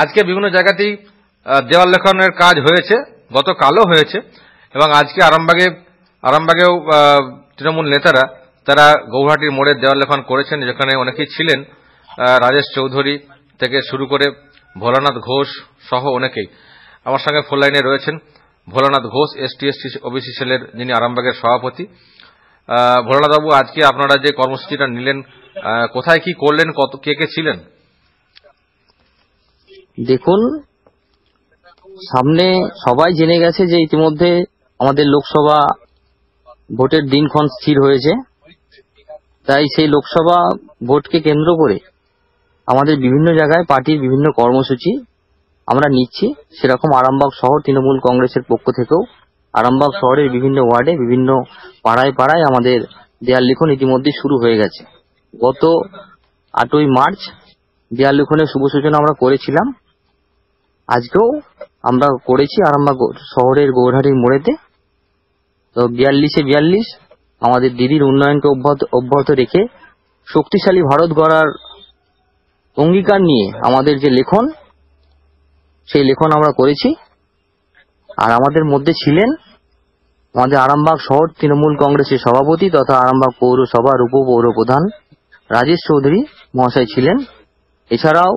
আজকে বিভিন্ন জায়গাতেই দেওয়াল লেখনের কাজ হয়েছে, গতকালও হয়েছে, এবং আজকে আরামবাগে, আরামবাগেও তৃণমূল নেতারা, তারা গৌহাটির মোড়ে দেওয়াল লেখন করেছেন, যেখানে অনেকেই ছিলেন রাজেশ চৌধুরী থেকে শুরু করে ভোলানাথ ঘোষ সহ অনেকেই। আমার সঙ্গে ফোন লাইনে রয়েছেন Bholanath Ghosh, ST ST OBC সেলের যিনি আরামবাগের সভাপতি। ভোলানাথবাবু, আজকে আপনারা যে কর্মসূচিটা নিলেন কোথায় কি করলেন, কত, কে কে ছিলেন? দেখুন, সামনে সবাই জেনে গেছে যে ইতিমধ্যে আমাদের লোকসভা ভোটের দিনক্ষণ স্থির হয়েছে। তাই সেই লোকসভা ভোটকে কেন্দ্র করে আমাদের বিভিন্ন জায়গায় পার্টির বিভিন্ন কর্মসূচি আমরা নিচ্ছি। সেরকম আরামবাগ শহর তৃণমূল কংগ্রেসের পক্ষ থেকেও আরামবাগ শহরের বিভিন্ন ওয়ার্ডে, বিভিন্ন পাড়ায় পাড়ায় আমাদের দেয়াল লিখন ইতিমধ্যে শুরু হয়ে গেছে। গত আটই মার্চ দেয়াল লিখনের শুভ সূচনা আমরা করেছিলাম। আজকেও আমরা করেছি আরামবাগ শহরের গৌরহাটির মোড়েতে। তো বিয়াল্লিশে বিয়াল্লিশ আমাদের দিদির উন্নয়নকে অব্যাহত অব্যাহত রেখে শক্তিশালী ভারত গড়ার অঙ্গীকার নিয়ে আমাদের যে লেখন, সেই লেখন আমরা করেছি। আর আমাদের মধ্যে ছিলেন আমাদের আরামবাগ শহর তৃণমূল কংগ্রেসের সভাপতি তথা আরামবাগ পৌরসভার উপ পৌর প্রধান রাজেশ চৌধুরী মহাশয় ছিলেন। এছাড়াও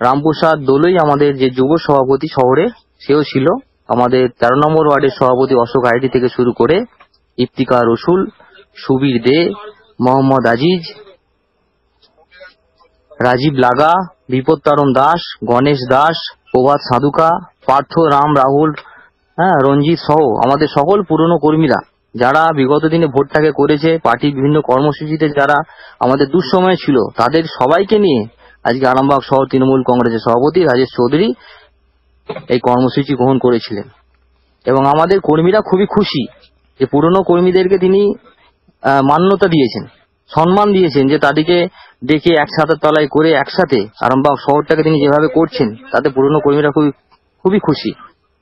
রামপ্রসাদ দোলই আমাদের যে যুব সভাপতি শহরে, সেও ছিল। আমাদের তেরো নম্বর ওয়ার্ডের সভাপতি অশোক আইডি থেকে শুরু করে ইফতিকা রসুল, সুবীর দে, মোহাম্মদ আজিজ, রাজীব লাগা বিপত্তারণ দাস, গণেশ দাস, প্রভাত সাধুকা, পার্থ রাম রাহুল হ্যাঁ রঞ্জিত সহ আমাদের সকল পুরনো কর্মীরা, যারা বিগত দিনে ভোটটাকে করেছে, পার্টির বিভিন্ন কর্মসূচিতে যারা আমাদের দুঃসময় ছিল, তাদের সবাইকে নিয়ে আজকে আরামবাগ শহর তৃণমূল কংগ্রেসের সভাপতি রাজেশ চৌধুরী এই কর্মসূচি গ্রহণ করেছিলেন। এবং আমাদের কর্মীরা খুবই খুশি যে পুরনো কর্মীদেরকে তিনি মান্যতা দিয়েছেন, সম্মান দিয়েছেন যে তাদেরকে ডেকে একসাথে তলায় করে একসাথে আরামবাগ শহরটাকে তিনি যেভাবে করছেন, তাতে পুরনো কর্মীরা খুবই খুবই খুশি।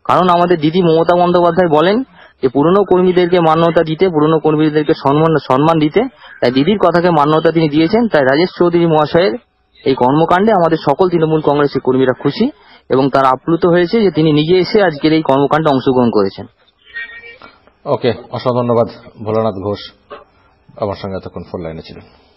কারণ আমাদের দিদি মমতা বন্দ্যোপাধ্যায় বলেন যে পুরনো কর্মীদেরকে মান্যতা দিতে, পুরনো কর্মীদেরকে সম্মান সম্মান দিতে, তাই দিদির কথাকে মান্যতা তিনি দিয়েছেন, তাই রাজেশ চৌধুরী মহাশয়ের এই কর্মকাণ্ডে আমাদের সকল তৃণমূল কংগ্রেসের কর্মীরা খুশি এবং তার আপ্লুত হয়েছে যে তিনি নিজে এসে আজকের এই কর্মকাণ্ডে অংশগ্রহণ করেছেন। ওকে, অসংখ্য ধন্যবাদ ভোলানাথ ঘোষ। আমার সঙ্গে এতক্ষণ ফোন লাইনে ছিলেন।